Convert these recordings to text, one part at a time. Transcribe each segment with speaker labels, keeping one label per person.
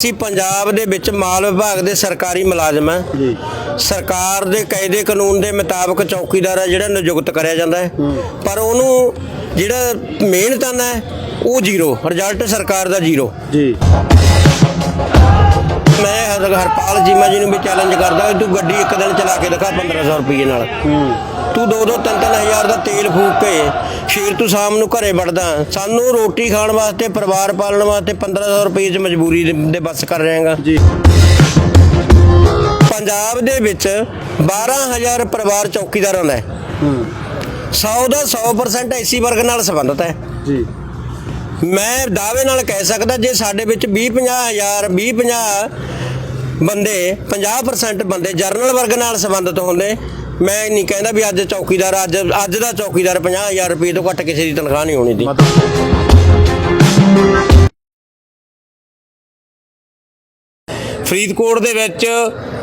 Speaker 1: ਅਸੀਂ ਪੰਜਾਬ ਦੇ ਵਿੱਚ ਮਾਲ ਵਿਭਾਗ ਦੇ ਸਰਕਾਰੀ ਮੁਲਾਜ਼ਮ ਹੈ?
Speaker 2: ਜੀ।
Speaker 1: ਸਰਕਾਰ ਦੇ ਕਾਇਦੇ ਕਾਨੂੰਨ ਦੇ ਮੁਤਾਬਕ ਚੌਕੀਦਾਰ ਹੈ ਜਿਹੜਾ ਨਿਯੁਕਤ ਕਰਿਆ ਜਾਂਦਾ ਹੈ। ਪਰ ਉਹਨੂੰ ਜਿਹੜਾ ਮਿਹਨਤਾਨਾ ਹੈ ਉਹ ਜ਼ੀਰੋ। ਰਿਜ਼ਲਟ ਸਰਕਾਰ ਦਾ ਜ਼ੀਰੋ।
Speaker 2: ਜੀ।
Speaker 1: ਮੈਂ ਹਰ- ਹਰਪਾਲ ਜੀਮਾ ਜੀ ਨੂੰ ਵੀ ਚੈਲੰਜ ਕਰਦਾ ਤੂੰ ਗੱਡੀ ਇੱਕ ਦਿਨ ਚਲਾ ਕੇ ਦਿਖਾ 1500 ਰੁਪਏ ਨਾਲ। ਤੂੰ ਦੋ ਦੋ ਤਿੰਨ ਤਿੰਨ ਹਜ਼ਾਰ ਦਾ ਤੇਲ ਫੂਕ ਕੇ ਸ਼ੇਰ ਤੂੰ ਸ਼ਾਮ ਨੂੰ ਘਰੇ ਵੜਦਾ। ਸਾਨੂੰ ਰੋਟੀ ਖਾਣ ਵਾਸਤੇ ਪਰਿਵਾਰ ਪਾਲਣ ਵਾਸਤੇ 1500 ਰੁਪਏ ਚ ਮਜਬੂਰੀ ਦੇ- ਦੇ ਬੱਸ ਕਰ ਰਹੇਗਾ
Speaker 2: ਜੀ।
Speaker 1: ਪੰਜਾਬ ਦੇ ਵਿੱਚ 12000 ਪਰਿਵਾਰ ਚੌਕੀਦਾਰਾਂ ਦਾ ਹੈ।
Speaker 2: ਹੂੰ।
Speaker 1: 100 ਦਾ 100% ਐਸੀ ਵਰਗ ਨਾਲ ਸੰਬੰਧਿਤ ਹੈ।
Speaker 2: ਜੀ।
Speaker 1: ਮੈਂ ਦਾਅਵੇ ਨਾਲ ਕਹਿ ਸਕਦਾ ਜੇ ਸਾਡੇ ਵਿੱਚ 20 ਹਜ਼ਾਰ 20 50 ਬੰਦੇ 50% ਬੰਦੇ ਜਰਨਲ ਵਰਗ ਨਾਲ ਸੰਬੰਧਿਤ ਹੁੰਦੇ ਮੈਂ ਨਹੀਂ ਕਹਿੰਦਾ ਵੀ ਅੱਜ ਚੌਕੀਦਾਰ, ਅੱਜ ਅੱਜ ਦਾ ਚੌਕੀਦਾਰ 50000 ਰੁਪਏ ਤੋਂ ਘੱਟ ਕਿਸੇ ਦੀ ਤਨਖਾਹ ਨਹੀਂ ਹੋਣੀ ਦੀ।
Speaker 3: ਫਰੀਦਕੋਟ ਦੇ ਵਿੱਚ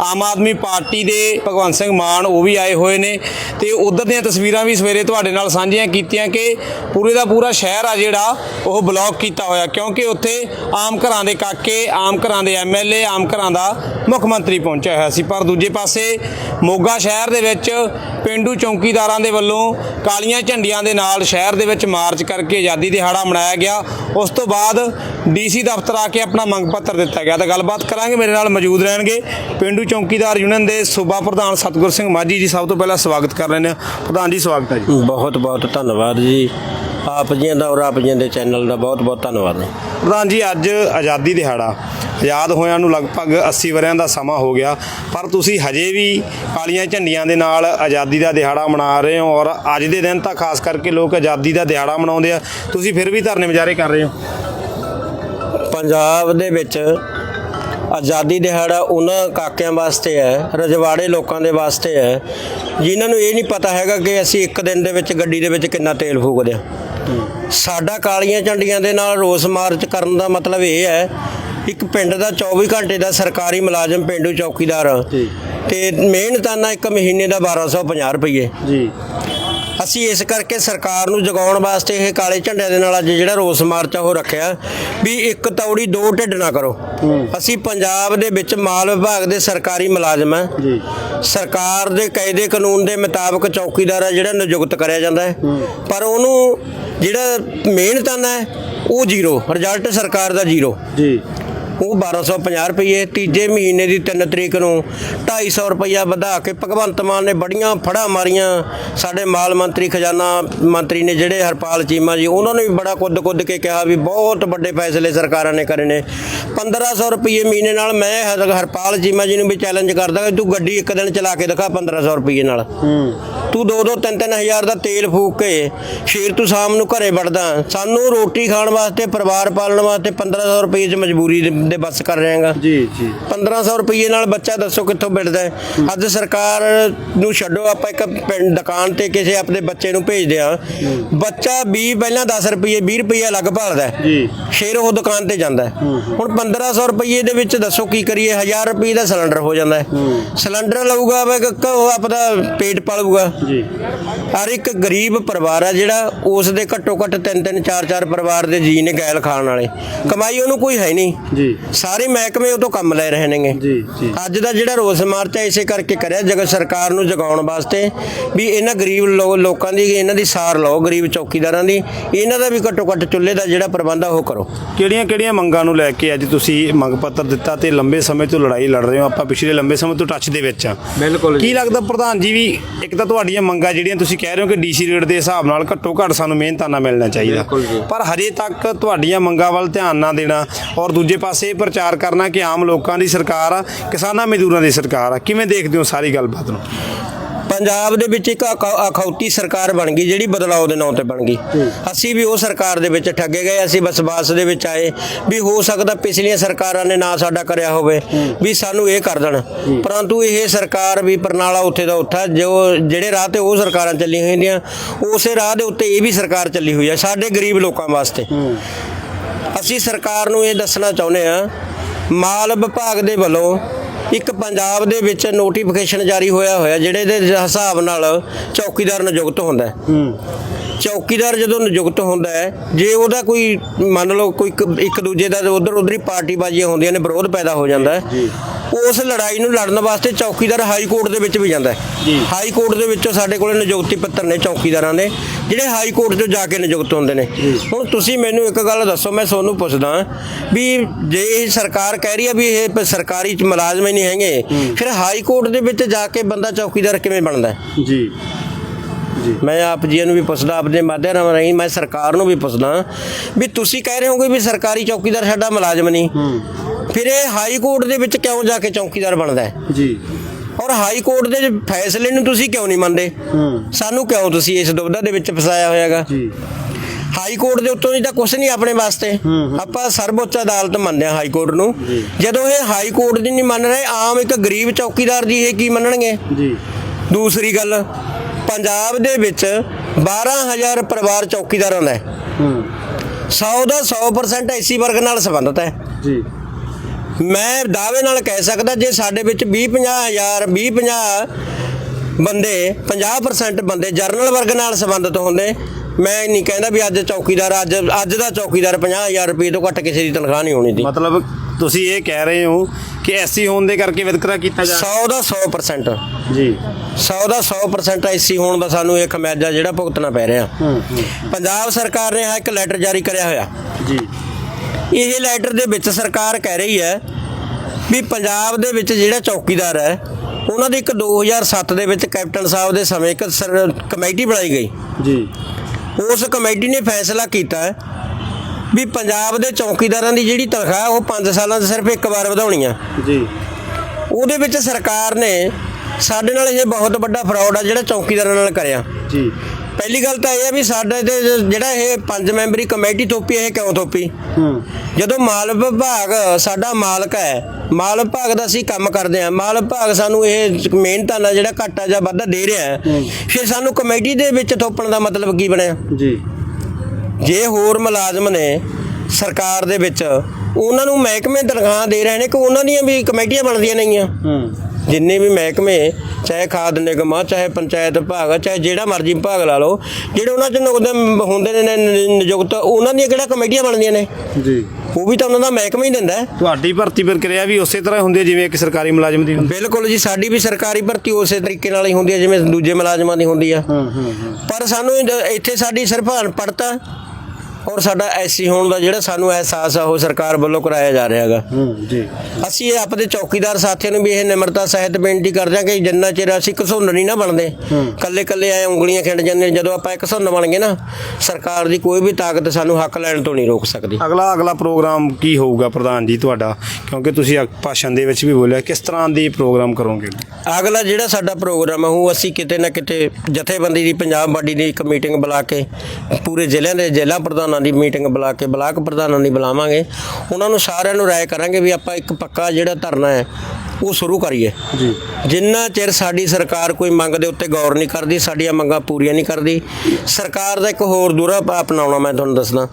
Speaker 3: ਆਮ ਆਦਮੀ ਪਾਰਟੀ ਦੇ ਭਗਵੰਤ ਸਿੰਘ ਮਾਨ ਉਹ ਵੀ ਆਏ ਹੋਏ ਨੇ ਤੇ ਉਧਰ ਦੀਆਂ ਤਸਵੀਰਾਂ ਵੀ ਸਵੇਰੇ ਤੁਹਾਡੇ ਨਾਲ ਸਾਂਝੀਆਂ ਕੀਤੀਆਂ ਕਿ ਪੂਰੇ ਦਾ ਪੂਰਾ ਸ਼ਹਿਰ ਆ ਜਿਹੜਾ ਉਹ ਬਲੌਕ ਕੀਤਾ ਹੋਇਆ, ਕਿਉਂਕਿ ਉੱਥੇ ਆਮ ਘਰਾਂ ਦੇ ਕਾਕੇ, ਆਮ ਘਰਾਂ ਦੇ ਐਮਐਲਏ ਆਮ ਘਰਾਂ ਦਾ ਮੁੱਖ ਮੰਤਰੀ ਪਹੁੰਚਿਆ ਹੋਇਆ ਸੀ। ਪਰ ਦੂਜੇ ਪਾਸੇ ਮੋਗਾ ਸ਼ਹਿਰ ਦੇ ਵਿੱਚ ਪਿੰਡੂ ਚੌਕੀਦਾਰਾਂ ਦੇ ਵੱਲੋਂ ਕਾਲੀਆਂ ਝੰਡੀਆਂ ਦੇ ਨਾਲ ਸ਼ਹਿਰ ਦੇ ਵਿੱਚ ਮਾਰਚ ਕਰਕੇ ਆਜ਼ਾਦੀ ਦਿਹਾੜਾ ਮਨਾਇਆ ਗਿਆ। ਉਸ ਤੋਂ ਬਾਅਦ ਡੀਸੀ ਦਫ਼ਤਰ ਆ ਕੇ ਆਪਣਾ ਮੰਗ ਪੱਤਰ ਦਿੱਤਾ ਗਿਆ। ਤਾਂ ਗੱਲਬਾਤ ਕਰਾਂਗੇ, ਮੇਰੇ ਨਾਲ ਮੌਜੂਦ ਰਹਿਣਗੇ ਪਿੰਡੂ ਚੌਕੀਦਾਰ ਯੂਨੀਅਨ ਦੇ ਸੂਬਾ ਪ੍ਰਧਾਨ ਸਤਗੁਰ ਸਿੰਘ ਮਾਝੀ ਜੀ ਸਭ ਤੋਂ ਪਹਿਲਾਂ ਸਵਾਗਤ ਕਰ ਰਹੇ ਨੇ। ਪ੍ਰਧਾਨ ਜੀ ਸਵਾਗਤ ਹੈ ਜੀ।
Speaker 1: ਬਹੁਤ ਬਹੁਤ ਧੰਨਵਾਦ ਜੀ। ਆਪ ਜੀਆਂ ਦਾ ਔਰ ਆਪ ਜੀਆਂ ਦੇ ਚੈਨਲ ਦਾ ਬਹੁਤ ਬਹੁਤ ਧੰਨਵਾਦ।
Speaker 3: ਪ੍ਰਧਾਨ ਜੀ ਅੱਜ ਆਜ਼ਾਦੀ ਦਿਹਾੜਾ। ਆਜ਼ਾਦ ਹੋਇਆਂ ਨੂੰ ਲਗਭਗ 80 ਵਰਿਆਂ ਦਾ ਸਮਾਂ ਹੋ ਗਿਆ ਪਰ ਤੁਸੀਂ ਹਜੇ ਵੀ ਕਾਲੀਆਂ ਝੰਡੀਆਂ ਦੇ ਨਾਲ ਆਜ਼ਾਦੀ ਦਾ ਦਿਹਾੜਾ ਮਨਾ ਰਹੇ ਹੋ ਔਰ ਅੱਜ ਦੇ ਦਿਨ ਤਾਂ ਖਾਸ ਕਰਕੇ ਲੋਕ ਆਜ਼ਾਦੀ ਦਾ ਦਿਹਾੜਾ ਮਨਾਉਂਦੇ ਆ। ਤੁਸੀਂ ਫਿਰ ਵੀ ਧਰਨੇ ਮੁਜ਼ਾਹਰੇ ਕਰ ਰਹੇ ਹੋ?
Speaker 1: ਪੰਜਾਬ ਦੇ ਵਿੱਚ ਆਜ਼ਾਦੀ ਦਿਹਾੜਾ ਉਹਨਾਂ ਕਾਕਿਆਂ ਵਾਸਤੇ ਹੈ ਰਜਵਾੜੇ ਲੋਕਾਂ ਦੇ ਵਾਸਤੇ ਹੈ। ਜਿਨ੍ਹਾਂ ਨੂੰ ਇਹ ਨਹੀਂ ਪਤਾ ਹੈਗਾ ਕਿ ਅਸੀਂ ਇੱਕ ਦਿਨ ਦੇ ਵਿੱਚ ਗੱਡੀ ਦੇ ਵਿੱਚ ਕਿੰਨਾ ਤੇਲ ਫੂਕਦੇ ਹਾਂ। ਸਾਡਾ ਕਾਲੀਆਂ ਝੰਡੀਆਂ ਦੇ ਨਾਲ ਰੋਸ ਮਾਰਚ ਕਰਨ ਦਾ ਮਤਲਬ ਇਹ ਹੈ ਇੱਕ ਪਿੰਡ ਦਾ 24 ਘੰਟੇ ਦਾ ਸਰਕਾਰੀ ਮੁਲਾਜ਼ਮ ਪਿੰਡੂ ਚੌਕੀਦਾਰ। ਤੇ ਮਿਹਨਤਾਨਾ ਇੱਕ ਮਹੀਨੇ ਦਾ 1250 ਰੁਪਏ
Speaker 2: ਜੀ।
Speaker 1: ਅਸੀਂ ਇਸ ਕਰਕੇ ਸਰਕਾਰ ਨੂੰ ਜਗਾਉਣ ਵਾਸਤੇ ਇਹ ਕਾਲੇ ਝੰਡਿਆਂ ਦੇ ਨਾਲ ਅੱਜ ਜਿਹੜਾ ਰੋਸ ਮਾਰਚ ਆ ਉਹ ਰੱਖਿਆ ਵੀ ਇੱਕ ਤੌੜੀ ਦੋ ਢਿੱਡ ਨਾ ਕਰੋ। ਅਸੀਂ ਪੰਜਾਬ ਦੇ ਵਿੱਚ ਮਾਲ ਵਿਭਾਗ ਦੇ ਸਰਕਾਰੀ ਮੁਲਾਜ਼ਮ ਆ।
Speaker 2: ਜੀ।
Speaker 1: ਸਰਕਾਰ ਦੇ ਕਾਇਦੇ ਕਾਨੂੰਨ ਦੇ ਮੁਤਾਬਕ ਚੌਕੀਦਾਰ ਆ ਜਿਹੜਾ ਨਿਯੁਕਤ ਕਰਿਆ ਜਾਂਦਾ ਹੈ। ਪਰ ਉਹਨੂੰ ਜਿਹੜਾ ਮਿਹਨਤਾਨਾ ਹੈ ਉਹ ਜ਼ੀਰੋ। ਰਿਜ਼ਲਟ ਸਰਕਾਰ ਦਾ ਜ਼ੀਰੋ।
Speaker 2: ਜੀ।
Speaker 1: ਉਹ 1250 ਰੁਪਏ ਤੀਜੇ ਮਹੀਨੇ ਦੀ 3 ਤਰੀਕ ਨੂੰ। 250 ਰੁਪਇਆ ਵਧਾ ਕੇ ਭਗਵੰਤ ਮਾਨ ਨੇ ਬੜੀਆਂ ਫੜਾ ਮਾਰੀਆਂ। ਸਾਡੇ ਮਾਲ ਮੰਤਰੀ ਖਜ਼ਾਨਾ ਮੰਤਰੀ ਨੇ ਜਿਹੜੇ ਹਰਪਾਲ ਚੀਮਾ ਜੀ ਉਹਨਾਂ ਨੇ ਵੀ ਬੜਾ ਕੁੱਦ ਕੁੱਦ ਕੇ ਕਿਹਾ ਵੀ ਬਹੁਤ ਵੱਡੇ ਫੈਸਲੇ ਸਰਕਾਰਾਂ ਨੇ ਕਰੇ ਨੇ। 1500 ਰੁਪਏ ਮਹੀਨੇ ਨਾਲ ਮੈਂ ਹਰ- ਹਰਪਾਲ ਚੀਮਾ ਜੀ ਨੂੰ ਵੀ ਚੈਲੰਜ ਕਰਦਾ ਕਿ ਤੂੰ ਗੱਡੀ ਇੱਕ ਦਿਨ ਚਲਾ ਕੇ ਦਿਖਾ 1500 ਰੁਪਏ ਨਾਲ। ਤੂੰ ਦੋ ਦੋ ਤਿੰਨ ਤਿੰਨ ਹਜ਼ਾਰ ਦਾ ਤੇਲ ਫੂਕ ਕੇ ਸ਼ੇਰ ਤੂੰ ਸ਼ਾਮ ਨੂੰ ਘਰੇ ਵੜਦਾ। ਸਾਨੂੰ ਰੋਟੀ ਖਾਣ ਵਾਸਤੇ ਪਰਿਵਾਰ ਪਾਲਣ ਵਾਸਤੇ 1500 ਰੁਪਏ ਚ ਮਜਬੂਰੀ ਦੇ- ਬੱਸ ਕਰ ਰਹੇਗਾ।
Speaker 2: ਜੀ ਜੀ।
Speaker 1: 1500 ਰੁਪਏ ਨਾਲ ਬੱਚਾ ਦੱਸੋ ਕਿੱਥੋਂ ਹੈ। ਅੱਜ ਸਰਕਾਰ ਨੂੰ ਛੱਡੋ ਆਪਾਂ ਇੱਕ ਪਿੰਡ ਦੁਕਾਨ ਤੇ ਕਿਸੇ ਆਪਣੇ ਬੱਚੇ ਨੂੰ ਭੇਜਦੇ ਆ ਬੱਚਾ 20 ਪਹਿਲਾਂ 10 ਰੁਪਏ 20 ਰੁਪਏ ਅਲੱਗ ਭਾਲਦਾ।
Speaker 2: ਜੀ।
Speaker 1: ਫਿਰ ਉਹ ਦੁਕਾਨ ਤੇ ਜਾਂਦਾ। ਹੁਣ 1500 ਰੁਪਏ ਦੇ ਵਿੱਚ ਦੱਸੋ ਕੀ ਕਰੀਏ 1000 ਰੁਪਏ ਦਾ ਸਿਲੰਡਰ ਹੋ ਜਾਂਦਾ ਸਿਲੰਡਰ ਲਊਗਾ ਵਾ ਕਿ ਉਹ ਆਪਦਾ ਪੇਟ ਪਾਲੂਗਾ।
Speaker 2: ਜੀ।
Speaker 1: ਹਰ ਇੱਕ ਗਰੀਬ ਪਰਿਵਾਰ ਆ ਜਿਹੜਾ ਉਸ ਦੇ ਘੱਟੋ ਘੱਟ ਤਿੰਨ ਤਿੰਨ ਚਾਰ ਚਾਰ ਪਰਿਵਾਰ ਦੇ ਜੀ ਨੇ ਗੈਲ ਖਾਣ ਵਾਲੇ। ਕਮਾਈ ਉਹਨੂੰ ਕੋਈ ਹੈ ਨਹੀਂ।
Speaker 2: ਜੀ।
Speaker 1: ਸਾਰੇ ਮਹਿਕਮੇ ਉਹ ਤੋਂ ਕੰਮ ਲੈ ਰਹੇ ਨੇਗੇ।
Speaker 2: ਜੀ ਜੀ।
Speaker 1: ਅੱਜ ਦਾ ਜਿਹੜਾ ਰੋਸ ਮਾਰਚ ਹੈ ਇਸੇ ਕਰਕੇ ਕਰਿਆ ਜਗ ਸਰਕਾਰ ਨੂੰ ਜਗਾਉਣ ਵਾਸਤੇ ਵੀ ਇਹਨਾਂ ਗਰੀਬ ਲੋਕਾਂ ਦੀ ਇਹਨਾਂ ਦੀ ਸਾਰ ਲਓ ਗਰੀਬ ਚੌਕੀਦਾਰਾਂ ਦੀ। ਇਹਨਾਂ ਦਾ ਵੀ ਘੱਟੋ ਘੱਟ ਚੁੱਲ੍ਹੇ ਦਾ ਜਿਹੜਾ ਪ੍ਰਬੰਧ ਆ ਉਹ ਕਰੋ।
Speaker 3: ਕਿਹੜੀਆਂ ਕਿਹੜੀਆਂ ਮੰਗਾਂ ਨੂੰ ਲੈ ਕੇ ਅੱਜ ਤੁਸੀਂ ਮੰਗ ਪੱਤਰ ਦਿੱਤਾ ਤੇ ਲੰਬੇ ਸਮੇਂ ਤੋਂ ਲੜਾਈ ਲੜ ਰਹੇ ਹੋ? ਆਪਾਂ ਪਿਛਲੇ ਲੰਬੇ ਸਮੇਂ ਤੋਂ ਟੱਚ ਦੇ ਵਿੱਚ ਆ।
Speaker 2: ਬਿਲਕੁਲ
Speaker 3: ਕੀ ਲੱਗਦਾ ਪ੍ਰਧਾਨ ਜੀ ਵੀ ਇੱਕ ਤਾਂ ਤੁਹਾਡੀਆਂ ਮੰਗਾਂ ਜਿਹੜੀਆਂ ਤੁਸੀਂ ਕਹਿ ਰਹੇ ਹੋ ਕਿ ਡੀਸੀ ਰੇਟ ਦੇ ਹਿਸਾਬ ਨਾਲ ਘੱਟੋ ਘੱਟ ਸਾਨੂੰ ਮਿਹਨਤਾਨਾ ਮਿਲਣਾ ਚਾਹੀਦਾ।
Speaker 2: ਬਿਲਕੁਲ ਜੀ।
Speaker 3: ਪਰ ਹਜੇ ਤੱਕ ਤੁਹਾਡੀਆਂ ਮੰਗਾਂ ਵੱਲ ਧਿਆਨ ਨਾ ਦੇਣਾ ਔਰ ਦੂਜੇ ਪਾਸੇ ਇਹ ਪ੍ਰਚਾਰ ਕਰਨਾ ਕਿ ਆਮ ਲੋਕਾਂ ਦੀ ਸਰਕਾਰ ਆ ਕਿਸਾਨਾਂ ਮਜ਼ਦੂਰਾਂ ਦੀ ਸਰਕਾਰ ਆ। ਕਿਵੇਂ ਦੇਖਦੇ ਹੋ ਸਾਰੀ ਗੱਲਬਾਤ ਨੂੰ?
Speaker 1: ਪੰਜਾਬ ਦੇ ਵਿੱਚ ਇੱਕ ਅਖੌ- ਅਖੌਤੀ ਸਰਕਾਰ ਬਣ ਗਈ ਜਿਹੜੀ ਬਦਲਾਅ ਦੇ ਨਾਂ ਤੇ ਬਣ ਗਈ। ਅਸੀਂ ਵੀ ਉਹ ਸਰਕਾਰ ਦੇ ਵਿੱਚ ਠੱਗੇ ਗਏ ਅਸੀਂ ਬਸਬਾਸ ਦੇ ਵਿੱਚ ਆਏ ਵੀ ਹੋ ਸਕਦਾ ਪਿਛਲੀਆਂ ਸਰਕਾਰਾਂ ਨੇ ਨਾ ਸਾਡਾ ਕਰਿਆ ਹੋਵੇ ਵੀ ਸਾਨੂੰ ਇਹ ਕਰ ਦੇਣ। ਪਰੰਤੂ ਇਹ ਸਰਕਾਰ ਵੀ ਪ੍ਰਣਾਲਾ ਉੱਥੇ ਦਾ ਉੱਠਾ ਜੋ ਜਿਹੜੇ ਰਾਹ ਤੇ ਉਹ ਸਰਕਾਰਾਂ ਚੱਲੀਆਂ ਹੋਈਆਂ ਉਸੇ ਰਾਹ ਦੇ ਉੱਤੇ ਇਹ ਵੀ ਸਰਕਾਰ ਚੱਲੀ ਹੋਈ ਹੈ ਸਾਡੇ ਗਰੀਬ ਲੋਕਾਂ ਵਾਸਤੇ। ਅਸੀਂ ਸਰਕਾਰ ਨੂੰ ਇਹ ਦੱਸਣਾ ਚਾਹੁੰਦੇ ਹਾਂ ਮਾਲ ਵਿਭਾਗ ਦੇ ਵੱਲੋਂ ਇੱਕ ਪੰਜਾਬ ਦੇ ਵਿੱਚ ਨੋਟੀਫਿਕੇਸ਼ਨ ਜਾਰੀ ਹੋਇਆ ਹੋਇਆ ਜਿਹੜੇ ਦੇ ਹਿਸਾਬ ਨਾਲ ਚੌਕੀਦਾਰ ਨਿਯੁਕਤ ਹੁੰਦਾ ਚੌਕੀਦਾਰ ਜਦੋਂ ਨਿਯੁਕਤ ਹੁੰਦਾ ਹੈ ਜੇ ਉਹਦਾ ਕੋਈ ਮੰਨ ਲਓ ਕੋਈ ਇੱਕ- ਦੂਜੇ ਦਾ ਉਧਰ ਉਧਰ ਹੀ ਪਾਰਟੀਬਾਜ਼ੀਆਂ ਹੁੰਦੀਆਂ ਨੇ ਵਿਰੋਧ ਪੈਦਾ ਹੋ ਜਾਂਦਾ ਹੈ ਉਸ ਲੜਾਈ ਨੂੰ ਲੜਨ ਵਾਸਤੇ ਚੌਕੀਦਾਰ ਹਾਈ ਕੋਰਟ ਦੇ ਵਿੱਚ ਵੀ ਜਾਂਦਾ ਹੈ। ਹਾਈ ਕੋਰਟ ਦੇ ਵਿੱਚੋਂ ਸਾਡੇ ਕੋਲੇ ਨਿਯੁਕਤੀ ਪੱਤਰ ਨੇ ਚੌਕੀਦਾਰਾਂ ਦੇ ਜਿਹੜੇ ਹਾਈ ਕੋਰਟ 'ਚੋਂ ਜਾ ਕੇ ਨਿਯੁਕਤ ਹੁੰਦੇ ਨੇ। ਹੁਣ ਤੁਸੀਂ ਮੈਨੂੰ ਇੱਕ ਗੱਲ ਦੱਸੋ ਮੈਂ ਤੁਹਾਨੂੰ ਪੁੱਛਦਾ ਵੀ ਜੇ ਇਹ ਸਰਕਾਰ ਕਹਿ ਰਹੀ ਹੈ ਵੀ ਇਹ ਸਰਕਾਰੀ ਚ ਮੁਲਾਜ਼ਮ ਹੀ ਨਹੀਂ ਹੈਗੇ ਫਿਰ ਹਾਈ ਕੋਰਟ ਦੇ ਵਿੱਚ ਜਾ ਕੇ ਬੰਦਾ ਚੌਕੀਦਾਰ ਕਿਵੇਂ ਬਣਦਾ
Speaker 2: ਜੀ।
Speaker 1: ਮੈਂ ਆਪ ਜੀ ਨੂੰ ਵੀ ਪੁੱਛਦਾ ਆਪਣੇ ਮਾਧਿਅਮ ਰਾਹੀਂ ਮੈਂ ਸਰਕਾਰ ਨੂੰ ਵੀ ਪੁੱਛਦਾ ਵੀ ਤੁਸੀਂ ਕਹਿ ਰਹੇ ਹੋਗੇ ਵੀ ਸਰਕਾਰੀ ਚੌਕੀਦਾਰ ਸਾਡਾ ਮੁਲਾਜ਼ਮ ਨਹੀਂ। ਫਿਰ ਇਹ ਹਾਈ ਕੋਰਟ ਦੇ ਵਿੱਚ ਕਿਉਂ ਜਾ ਕੇ ਚੌਕੀਦਾਰ ਬਣਦਾ ਹੈ?
Speaker 2: ਜੀ।
Speaker 1: ਔਰ ਹਾਈ ਕੋਰਟ ਦੇ ਫੈਸਲੇ ਨੂੰ ਤੁਸੀਂ ਕਿਉਂ ਨਹੀਂ ਮੰਨਦੇ?
Speaker 2: ਹੂੰ।
Speaker 1: ਸਾਨੂੰ ਕਿਉਂ ਤੁਸੀਂ ਇਸ ਦੁਬਿਧਾ ਦੇ ਵਿੱਚ ਫਸਾਇਆ ਹੋਇਆਗਾ?
Speaker 2: ਜੀ।
Speaker 1: ਹਾਈ ਕੋਰਟ ਦੇ ਉੱਤੋਂ ਤਾਂ ਕੁਝ ਨਹੀਂ ਆਪਣੇ ਵਾਸਤੇ। ਆਪਾਂ ਸਰਵਉੱਚ ਅਦਾਲਤ ਮੰਨਦੇ ਹਾਂ ਹਾਈ ਕੋਰਟ ਨੂੰ। ਜਦੋਂ ਇਹ ਹਾਈ ਕੋਰਟ ਦੀ ਨਹੀਂ ਮੰਨ ਰਹੇ ਆਮ ਇੱਕ ਗਰੀਬ ਚੌਕੀਦਾਰ ਦੀ ਇਹ ਕੀ ਮੰਨਣਗੇ?
Speaker 2: ਜੀ।
Speaker 1: ਦੂਸਰੀ ਗੱਲ ਪੰਜਾਬ ਦੇ ਵਿੱਚ 12000 ਪਰਿਵਾਰ ਚੌਕੀਦਾਰਾਂ ਦਾ ਹੂੰ। 100 ਦਾ 100% ਐਸੀ ਵਰਗ ਨਾਲ ਸੰਬੰਧਿਤ ਹੈ।
Speaker 2: ਜੀ।
Speaker 1: ਮੈਂ ਦਾਅਵੇ ਨਾਲ ਕਹਿ ਸਕਦਾ ਜੇ ਸਾਡੇ ਵਿੱਚ 20 50000 20 50 ਬੰਦੇ 50% ਬੰਦੇ ਜਰਨਲ ਵਰਗ ਨਾਲ ਸੰਬੰਧਿਤ ਹੁੰਦੇ ਮੈਂ ਨਹੀਂ ਕਹਿੰਦਾ ਵੀ ਅੱਜ ਚੌਕੀਦਾਰ ਅੱਜ ਅੱਜ ਦਾ ਚੌਕੀਦਾਰ 50000 ਰੁਪਏ ਤੋਂ ਘੱਟ ਕਿਸੇ ਦੀ ਤਨਖਾਹ ਨਹੀਂ ਹੋਣੀ ਸੀ।
Speaker 2: ਮਤਲਬ ਤੁਸੀਂ ਇਹ ਕਹਿ ਰਹੇ ਹੋ ਕਿ ਐਸੀ ਹੋਣ ਦੇ ਕਰਕੇ ਵਿਤਕਰਾ ਕੀਤਾ ਜਾ
Speaker 1: 100 ਦਾ 100%
Speaker 2: ਜੀ।
Speaker 1: 100 ਦਾ 100% ਐਸੀ ਹੋਣ ਦਾ ਸਾਨੂੰ ਇਹ ਖਮਿਆਜਾ ਜਿਹੜਾ ਭੁਗਤਣਾ ਪੈ ਰਿਹਾ। ਪੰਜਾਬ ਸਰਕਾਰ ਨੇ ਇੱਕ ਲੈਟਰ ਜਾਰੀ ਕਰਿਆ ਹੋਇਆ।
Speaker 2: ਜੀ।
Speaker 1: ਇਹ ਲੈਟਰ ਦੇ ਵਿੱਚ ਸਰਕਾਰ ਕਹਿ ਰਹੀ ਹੈ ਵੀ ਪੰਜਾਬ ਦੇ ਵਿੱਚ ਜਿਹੜਾ ਚੌਕੀਦਾਰ ਹੈ ਉਹਨਾਂ ਦੀ ਇੱਕ 2007 ਦੇ ਵਿੱਚ ਕੈਪਟਨ ਸਾਹਿਬ ਦੇ ਸਮੇਂ ਇੱਕ ਕਮੇਟੀ ਬਣਾਈ ਗਈ।
Speaker 2: ਜੀ।
Speaker 1: ਉਸ ਕਮੇਟੀ ਨੇ ਫੈਸਲਾ ਕੀਤਾ ਹੈ ਵੀ ਪੰਜਾਬ ਦੇ ਚੌਕੀਦਾਰਾਂ ਦੀ ਜਿਹੜੀ ਤਨਖਾਹ ਉਹ 5 ਸਾਲਾਂ 'ਚ ਸਿਰਫ ਇੱਕ ਵਾਰ ਵਧਾਉਣੀ ਆ।
Speaker 2: ਜੀ।
Speaker 1: ਉਹਦੇ ਵਿੱਚ ਸਰਕਾਰ ਨੇ ਸਾਡੇ ਨਾਲ ਇਹ ਬਹੁਤ ਵੱਡਾ ਫਰਾਡ ਆ ਜਿਹੜਾ ਚੌਕੀਦਾਰਾਂ ਨਾਲ ਕਰਿਆ।
Speaker 2: ਜੀ।
Speaker 1: ਪਹਿਲੀ ਗੱਲ ਤਾਂ ਇਹ ਹੈ ਵੀ ਸਾਡੇ ਤੇ ਜਿਹੜਾ ਇਹ ਪੰਜ ਮੈਂਬਰੀ ਕਮੇਟੀ ਥੋਪੀ ਇਹ ਕਿਉਂ ਥੋਪੀ?
Speaker 2: ਹੂੰ।
Speaker 1: ਜਦੋਂ ਮਾਲ ਵਿਭਾਗ ਸਾਡਾ ਮਾਲਕ ਹੈ ਮਾਲ ਵਿਭਾਗ ਦਾ ਅਸੀਂ ਕੰਮ ਕਰਦੇ ਹਾਂ ਮਾਲ ਵਿਭਾਗ ਸਾਨੂੰ ਇਹ ਮਿਹਨਤਾਂ ਨਾਲ ਜਿਹੜਾ ਘਾਟਾ ਜਾਂ ਵਾਧਾ ਦੇ ਰਿਹਾ ਹੈ ਫਿਰ ਸਾਨੂੰ ਕਮੇਟੀ ਦੇ ਵਿੱਚ ਥੋਪਣ ਦਾ ਮਤਲਬ ਕੀ ਬਣਿਆ?
Speaker 2: ਜੀ।
Speaker 1: ਜੇ ਹੋਰ ਮੁਲਾਜ਼ਮ ਨੇ ਸਰਕਾਰ ਦੇ ਵਿੱਚ ਉਹਨਾਂ ਨੂੰ ਮਹਿਕਮੇ ਤਨਖਾਹ ਦੇ ਰਹੇ ਨੇ ਕਿ ਉਹਨਾਂ ਦੀਆਂ ਵੀ ਕਮੇਟੀਆਂ ਬਣਦੀਆਂ ਨਹੀਂਆਂ
Speaker 2: ਹੂੰ।
Speaker 1: ਜਿੰਨੇ ਵੀ ਮਹਿਕਮੇ ਚਾਹੇ ਖਾਦ ਨਿਗਮ ਆ ਚਾਹੇ ਪੰਚਾਇਤ ਵਿਭਾਗ ਆ ਚਾਹੇ ਜਿਹੜਾ ਮਰਜ਼ੀ ਵਿਭਾਗ ਲਾ ਲਓ ਜਿਹੜੇ ਉਹਨਾਂ ਚ ਨੁਕਦੇ ਹੁੰਦੇ ਨੇ ਨਿਯੁਕਤ ਉਹਨਾਂ ਦੀਆਂ ਕਿਹੜਾ ਕਮੇਟੀਆਂ ਬਣਦੀਆਂ ਨੇ?
Speaker 2: ਜੀ।
Speaker 1: ਉਹ ਵੀ ਤਾਂ ਉਹਨਾਂ ਦਾ ਮਹਿਕਮਾ ਹੀ ਦਿੰਦਾ ਹੈ।
Speaker 2: ਤੁਹਾਡੀ ਭਰਤੀ ਪ੍ਰਕਿਰਿਆ ਵੀ ਉਸੇ ਤਰ੍ਹਾਂ ਹੁੰਦੀ ਹੈ ਜਿਵੇਂ ਇੱਕ ਸਰਕਾਰੀ ਮੁਲਾਜ਼ਮ ਦੀ ਹੁੰਦੀ
Speaker 1: ਬਿਲਕੁਲ ਜੀ ਸਾਡੀ ਵੀ ਸਰਕਾਰੀ ਭਰਤੀ ਉਸੇ ਤਰੀਕੇ ਨਾਲ ਹੀ ਹੁੰਦੀ ਹੈ ਜਿਵੇਂ ਦੂਜੇ ਮੁਲਾਜ਼ਮਾਂ ਦੀ ਹੁੰਦੀ ਆ।
Speaker 2: ਹੂੰ ਹੂੰ ਹੂੰ।
Speaker 1: ਪਰ ਸਾਨੂੰ ਇੱਥੇ ਸਾਡੀ ਸਿਰਫ ਅਨਪੜ੍ਹਤਾ ਔਰ ਸਾਡਾ ਐਸੀ ਹੋਣ ਦਾ ਜਿਹੜਾ ਸਾਨੂੰ ਅਹਿਸਾਸ ਆ ਉਹ ਸਰਕਾਰ ਵੱਲੋਂ ਕਰਾਇਆ ਜਾ ਰਿਹਾ ਹੈਗਾ।
Speaker 2: ਹੂੰ ਜੀ।
Speaker 1: ਅਸੀਂ ਇਹ ਆਪਦੇ ਚੌਕੀਦਾਰ ਸਾਥੀਆਂ ਨੂੰ ਵੀ ਇਹ ਨਿਮਰਤਾ ਸਹਿਤ ਬੇਨਤੀ ਕਰਦੇ ਹਾਂ ਕਿ ਜਿੰਨਾ ਚਿਰ ਅਸੀਂ ਘਸੁੰਨ ਨਹੀਂ ਨਾ ਬਣਦੇ ਕੱਲੇ ਕੱਲੇ ਐ ਉਂਗਲੀਆਂ ਖਿੰਡ ਜਾਂਦੇ ਜਦੋਂ ਆਪਾਂ ਇੱਕ ਘਸੁੰਨ ਬਣ ਗਏ ਨਾ ਸਰਕਾਰ ਦੀ ਕੋਈ ਵੀ ਤਾਕਤ ਸਾਨੂੰ ਹੱਕ ਲੈਣ ਤੋਂ ਨਹੀਂ ਰੋਕ ਸਕਦੀ।
Speaker 2: ਅਗਲਾ ਅਗਲਾ ਪ੍ਰੋਗਰਾਮ ਕੀ ਹੋਊਗਾ ਪ੍ਰਧਾਨ ਜੀ ਤੁਹਾਡਾ? ਕਿਉਂਕਿ ਤੁਸੀਂ ਭਾਸ਼ਣ ਦੇ ਵਿੱਚ ਵੀ ਬੋਲਿਆ ਕਿਸ ਤਰ੍ਹਾਂ ਦੀ ਪ੍ਰੋਗਰਾਮ ਕਰੋਗੇ?
Speaker 1: ਅਗਲਾ ਜਿਹੜਾ ਸਾਡਾ ਪ੍ਰੋਗਰਾਮ ਹੈ ਉਹ ਅਸੀਂ ਕਿਤੇ ਨਾ ਕਿਤੇ ਜਥੇਬੰਦੀ ਦੀ ਪੰਜਾਬ ਬਾਡੀ ਦੀ ਇੱਕ ਮੀਟਿੰਗ ਬੁਲਾ ਕੇ ਪੂਰੇ ਜ਼ਿਲ੍ਹਿਆਂ ਦੇ ਜ਼ਿਲ੍ਹਾ ਪ੍ਰਧਾਨਾਂ ਦੀ ਮੀਟਿੰਗ ਬੁਲਾ ਕੇ ਬਲਾਕ ਪ੍ਰਧਾਨਾਂ ਦੀ ਬੁਲਾਵਾਂਗੇ। ਉਹਨਾਂ ਨੂੰ ਸਾਰਿਆਂ ਨੂੰ ਰਾਏ ਕਰਾਂਗੇ ਵੀ ਆਪਾਂ ਇੱਕ ਪੱਕਾ ਜਿਹੜਾ ਧਰਨਾ ਹੈ ਉਹ ਸ਼ੁਰੂ ਕਰੀਏ।
Speaker 2: ਜੀ।
Speaker 1: ਜਿੰਨਾ ਚਿਰ ਸਾਡੀ ਸਰਕਾਰ ਕੋਈ ਮੰਗ ਦੇ ਉੱਤੇ ਗੌਰ ਨਹੀਂ ਕਰਦੀ ਸਾਡੀਆਂ ਮੰਗਾਂ ਪੂਰੀਆਂ ਨਹੀਂ ਕਰਦੀ ਸਰਕਾਰ ਦਾ ਇੱਕ ਹੋਰ ਦੂਰਾ ਪ- ਅਪਣਾਉਣਾ ਮੈਂ ਤੁਹਾਨੂੰ ਦੱਸਦਾ।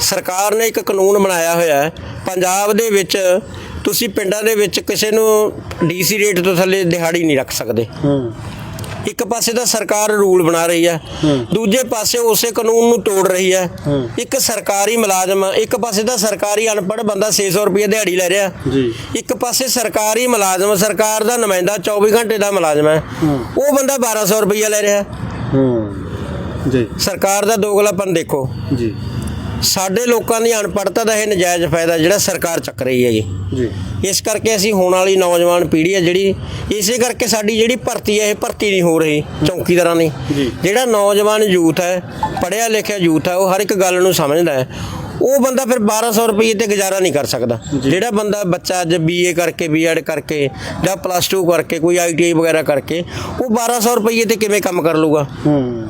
Speaker 1: ਸਰਕਾਰ ਨੇ ਇੱਕ ਕਾਨੂੰਨ ਬਣਾਇਆ ਹੋਇਆ ਹੈ ਪੰਜਾਬ ਦੇ ਵਿੱਚ ਤੁਸੀਂ ਪਿੰਡਾਂ ਦੇ ਵਿੱਚ ਕਿਸੇ ਨੂੰ ਡੀਸੀ ਰੇਟ ਤੋਂ ਥੱਲੇ ਦਿਹਾੜੀ ਨਹੀਂ ਰੱਖ ਸਕਦੇ।
Speaker 2: ਹੂੰ।
Speaker 1: ਇੱਕ ਪਾਸੇ ਤਾਂ ਸਰਕਾਰ ਰੂਲ ਬਣਾ ਰਹੀ ਹੈ ਦੂਜੇ ਪਾਸੇ ਉਸੇ ਕਾਨੂੰਨ ਨੂੰ ਤੋੜ ਰਹੀ ਹੈ। ਇੱਕ ਸਰਕਾਰੀ ਮੁਲਾਜ਼ਮ ਇੱਕ ਪਾਸੇ ਤਾਂ ਸਰਕਾਰੀ ਅਨਪੜ੍ਹ ਬੰਦਾ 600 ਰੁਪਏ ਦਿਹਾੜੀ ਲੈ ਰਿਹਾ।
Speaker 2: ਜੀ।
Speaker 1: ਇੱਕ ਪਾਸੇ ਸਰਕਾਰੀ ਮੁਲਾਜ਼ਮ ਸਰਕਾਰ ਦਾ ਨੁਮਾਇੰਦਾ 24 ਘੰਟੇ ਦਾ ਮੁਲਾਜ਼ਮ ਹੈ। ਉਹ ਬੰਦਾ 1200 ਰੁਪਏ ਲੈ ਰਿਹਾ।
Speaker 2: ਜੀ।
Speaker 1: ਸਰਕਾਰ ਦਾ ਦੋਗਲਾਪਨ ਦੇਖੋ।
Speaker 2: ਜੀ।
Speaker 1: ਸਾਡੇ ਲੋਕਾਂ ਦੀ ਅਨਪੜ੍ਹਤਾ ਦਾ ਇਹ ਨਜਾਇਜ਼ ਫਾਇਦਾ ਜਿਹੜਾ ਸਰਕਾਰ ਚੱਕ ਰਹੀ ਹੈ ਜੀ।
Speaker 2: ਜੀ।
Speaker 1: ਇਸ ਕਰਕੇ ਅਸੀਂ ਹੋਣ ਵਾਲੀ ਨੌਜਵਾਨ ਪੀੜ੍ਹੀ ਹੈ ਜਿਹੜੀ ਇਸੇ ਕਰਕੇ ਸਾਡੀ ਜਿਹੜੀ ਭਰਤੀ ਹੈ ਇਹ ਭਰਤੀ ਨਹੀਂ ਹੋ ਰਹੀ ਚੌਕੀਦਾਰਾਂ ਦੀ। ਜਿਹੜਾ ਨੌਜਵਾਨ ਯੂਥ ਹੈ ਪੜ੍ਹਿਆ ਲਿਖਿਆ ਯੂਥ ਹੈ ਉਹ ਹਰ ਇੱਕ ਗੱਲ ਨੂੰ ਸਮਝਦਾ ਹੈ। ਉਹ ਬੰਦਾ ਫਿਰ 1200 ਰੁਪਏ ਤੇ ਗੁਜ਼ਾਰਾ ਨਹੀਂ ਕਰ ਸਕਦਾ। ਜਿਹੜਾ ਬੰਦਾ ਬੱਚਾ ਅੱਜ ਬੀਏ ਕਰਕੇ ਬੀਐਡ ਕਰਕੇ ਜਾਂ ਪਲੱਸ 2 ਕਰਕੇ ਕੋਈ ਆਈਟੀਆਈ ਵਗੈਰਾ ਕਰਕੇ ਉਹ 1200 ਰੁਪਏ ਤੇ ਕਿਵੇਂ ਕੰਮ ਕਰ ਲੂਗਾ
Speaker 2: ਹੂੰ।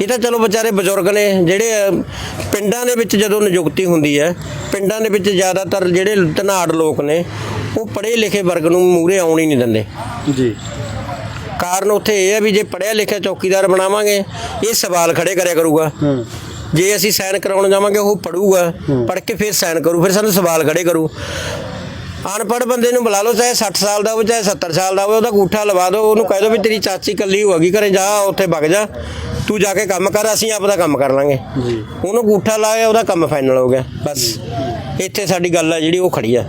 Speaker 1: ਇਹ ਤਾਂ ਚਲੋ ਵਿਚਾਰੇ ਬਜ਼ੁਰਗ ਨੇ ਜਿਹੜੇ ਪਿੰਡਾਂ ਦੇ ਵਿੱਚ ਜਦੋਂ ਨਿਯੁਕਤੀ ਹੁੰਦੀ ਹੈ ਪਿੰਡਾਂ ਦੇ ਵਿੱਚ ਜ਼ਿਆਦਾਤਰ ਜਿਹੜੇ ਧਨਾੜ ਲੋਕ ਨੇ ਉਹ ਪੜ੍ਹੇ ਲਿਖੇ ਵਰਗ ਨੂੰ ਮੂਰੇ ਆਉਣ ਹੀ ਨਹੀਂ ਦਿੰਦੇ।
Speaker 2: ਜੀ।
Speaker 1: ਕਾਰਨ ਉੱਥੇ ਇਹ ਹੈ ਵੀ ਜੇ ਪੜ੍ਹਿਆ ਲਿਖਿਆ ਚੌਕੀਦਾਰ ਬਣਾਵਾਂਗੇ ਇਹ ਸਵਾਲ ਖੜੇ ਕਰਿਆ ਕਰੂਗਾ।
Speaker 2: ਹੂੰ।
Speaker 1: ਜੇ ਅਸੀਂ ਸਾਈਨ ਕਰਾਉਣ ਜਾਵਾਂਗੇ ਉਹ ਪੜੂਗਾ ਪੜ੍ਹ ਕੇ ਫਿਰ ਸਾਈਨ ਕਰੂ ਫਿਰ ਸਾਨੂੰ ਸਵਾਲ ਖੜੇ ਕਰੂ। ਅਨਪੜ੍ਹ ਬੰਦੇ ਨੂੰ ਬੁਲਾ ਲਓ ਚਾਹੇ 60 ਸਾਲ ਦਾ ਹੋਵੇ ਚਾਹੇ 70 ਸਾਲ ਦਾ ਹੋਵੇ ਉਹਦਾ ਗੂਠਾ ਲਵਾ ਦਿਓ ਉਹਨੂੰ ਕਹਿ ਦਿਓ ਵੀ ਤੇਰੀ ਚਾਚੀ ਕੱਲੀ ਹੋਗੀ ਘਰੇ ਜਾ ਉੱਥੇ ਵਗ ਜਾ ਤੂੰ ਜਾ ਕੇ ਕੰਮ ਕਰ ਅਸੀਂ ਆਪਦਾ ਕੰਮ ਕਰ ਲਾਂਗੇ। ਉਹਨੂੰ ਗੂਠਾ ਲਾਇਆ ਉਹਦਾ ਕੰਮ ਫਾਈਨਲ ਹੋ ਗਿਆ ਬਸ। ਇੱਥੇ ਸਾਡੀ ਗੱਲ ਆ ਜਿਹੜੀ ਉਹ ਖੜੀ ਆ।